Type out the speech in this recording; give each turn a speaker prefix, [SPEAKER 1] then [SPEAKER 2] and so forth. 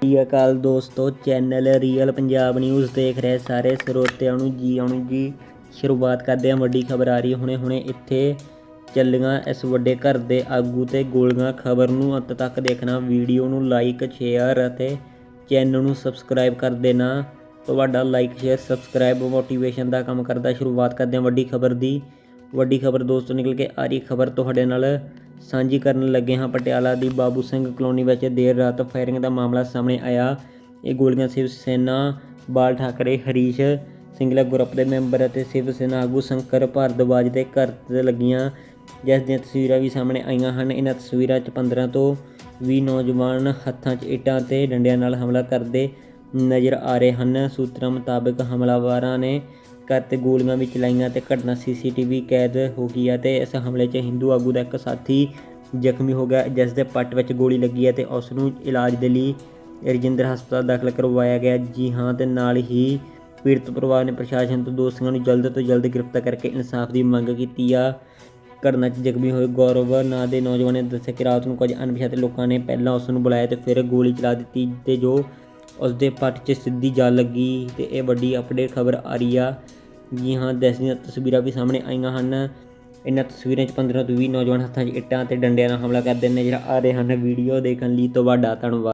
[SPEAKER 1] ਸਤਿ ਅਕਾਲ ਦੋਸਤੋ channel real Punjab news ਦੇਖ ਰਹੇ ਸਾਰੇ ਸਰੋਤਿਆਂ ਨੂੰ ਜੀ ਆਉਣ ਜੀ। ਸ਼ੁਰੂਆਤ ਕਰਦੇ ਹਾਂ, ਵੱਡੀ ਖਬਰ ਆ ਰਹੀ ਹੁਣੇ ਹੁਣੇ ਇੱਥੇ ਚੱਲੀਆਂ ਇਸ ਵੱਡੇ ਘਰ ਦੇ ਆਗੂ ਤੇ ਗੋਲੀਆਂ। ਖਬਰ ਨੂੰ ਅੰਤ ਤੱਕ ਦੇਖਣਾ, ਵੀਡੀਓ ਨੂੰ ਲਾਈਕ ਸ਼ੇਅਰ ਅਤੇ ਚੈਨਲ ਨੂੰ ਸਬਸਕ੍ਰਾਈਬ ਕਰ ਦੇਣਾ। ਤੁਹਾਡਾ ਲਾਈਕ ਸ਼ੇਅਰ ਸਬਸਕ੍ਰਾਈਬ ਮੋਟੀਵੇਸ਼ਨ ਦਾ ਕੰਮ ਕਰਦਾ। ਸ਼ੁਰੂਆਤ ਕਰਦੇ ਹਾਂ ਵੱਡੀ ਖਬਰ ਦੀ। ਵੱਡੀ ਖਬਰ ਦੋਸਤੋ ਨਿਕਲ ਕੇ ਆ ਰਹੀ ਖਬਰ ਤੁਹਾਡੇ ਨਾਲ ਸਾਂਝੀ ਕਰਨ ਲੱਗੇ ਹਾਂ। ਪਟਿਆਲਾ ਦੀ ਬਾਬੂ ਸਿੰਘ ਕਲੋਨੀ ਵਿੱਚ ਦੇਰ ਰਾਤ ਫਾਇਰਿੰਗ ਦਾ ਮਾਮਲਾ ਸਾਹਮਣੇ ਆਇਆ। ਇਹ ਗੋਲੀਆਂ ਸ਼ਿਵ ਸੈਨਾ, ਬਾਲ ਠਾਕਰੇ, ਹਰੀਸ਼ ਸਿੰਗਲਾ ਗਰੁੱਪ ਦੇ ਮੈਂਬਰ ਅਤੇ ਸ਼ਿਵ ਸੈਨਾ ਆਗੂ ਸ਼ੰਕਰ ਭਾਰਦਵਾਜ ਦੇ ਘਰ ਤੇ ਲੱਗੀਆਂ। ਜਿਸ ਦੀਆਂ ਤਸਵੀਰਾਂ ਵੀ ਸਾਹਮਣੇ ਆਈਆਂ ਹਨ। ਇਹਨਾਂ ਤਸਵੀਰਾਂ 'ਚ 15 ਤੋਂ 20 ਨੌਜਵਾਨ ਹੱਥਾਂ 'ਚ ਇੱਟਾਂ ਤੇ ਡੰਡਿਆਂ ਨਾਲ ਹਮਲਾ ਕਰਦੇ ਨਜ਼ਰ ਆ ਰਹੇ ਹਨ। ਸੂਤਰਾਂ ਮੁਤਾਬਕ ਹਮਲਾਵਰਾਂ ਨੇ ਘਰ ਤੇ ਗੋਲੀਆਂ ਵੀ ਚਲਾਈਆਂ ਤੇ ਘਟਨਾ ਸੀਸੀਟੀਵੀ ਕੈਦ ਹੋ ਗਈ ਹੈ ਤੇ ਇਸ ਹਮਲੇ 'ਚ ਹਿੰਦੂ ਆਗੂ ਦਾ ਇੱਕ ਸਾਥੀ ਜ਼ਖਮੀ ਹੋ ਗਿਆ, ਜਿਸ ਦੇ ਪੱਟ ਵਿੱਚ ਗੋਲੀ ਲੱਗੀ ਹੈ ਤੇ ਉਸ ਨੂੰ ਇਲਾਜ ਦੇ ਲਈ ਰਜਿੰਦਰ ਹਸਪਤਾਲ ਦਾਖਲ ਕਰਵਾਇਆ ਗਿਆ। ਜੀ ਹਾਂ, ਤੇ ਨਾਲ ਹੀ ਪੀੜਤ ਪਰਿਵਾਰ ਨੇ ਪ੍ਰਸ਼ਾਸਨ ਤੋਂ ਦੋਸ਼ੀਆਂ ਨੂੰ ਜਲਦ ਤੋਂ ਜਲਦ ਗ੍ਰਿਫਤਾਰ ਕਰਕੇ ਇਨਸਾਫ ਦੀ ਮੰਗ ਕੀਤੀ ਆ। ਘਟਨਾ 'ਚ ਜ਼ਖਮੀ ਹੋਏ ਗੌਰਵ, ਨਾਂ ਦੇ ਨੌਜਵਾਨ ਨੇ ਦੱਸਿਆ ਕਿ ਰਾਤ ਨੂੰ ਕੁਝ ਅਣਪਛਾਤੇ ਲੋਕਾਂ ਨੇ ਪਹਿਲਾਂ ਉਸ ਨੂੰ ਬੁਲਾਇਆ ਤੇ ਫਿਰ ਗੋਲੀ ਚਲਾ ਦਿੱਤੀ ਤੇ ਜੋ ਉਸ ਦੇ ਪੱਟ 'ਚ ਸਿੱਧੀ ਜਾ ਲੱਗੀ ਤੇ ਇਹ ਵੱਡੀ ਅਪਡੇਟ ਖਬਰ ਆ ਰਹੀ ਆ। ਜੀ ਹਾਂ ਦੇਸ਼ ਦੀਆਂ ਤਸਵੀਰਾਂ ਵੀ ਸਾਹਮਣੇ ਆਈਆਂ ਹਨ। ਇਹਨਾਂ ਤਸਵੀਰਾਂ 'ਚ 15 ਤੋਂ 20 ਨੌਜਵਾਨ ਹੱਥਾਂ 'ਚ ਇੱਟਾਂ ਤੇ ਡੰਡਿਆਂ ਨਾਲ ਹਮਲਾ ਕਰਦੇ ਨਜ਼ਰ ਆ ਰਹੇ ਹਨ। ਵੀਡੀਓ ਦੇਖਣ ਲਈ ਤੁਹਾਡਾ ਧੰਨਵਾਦ।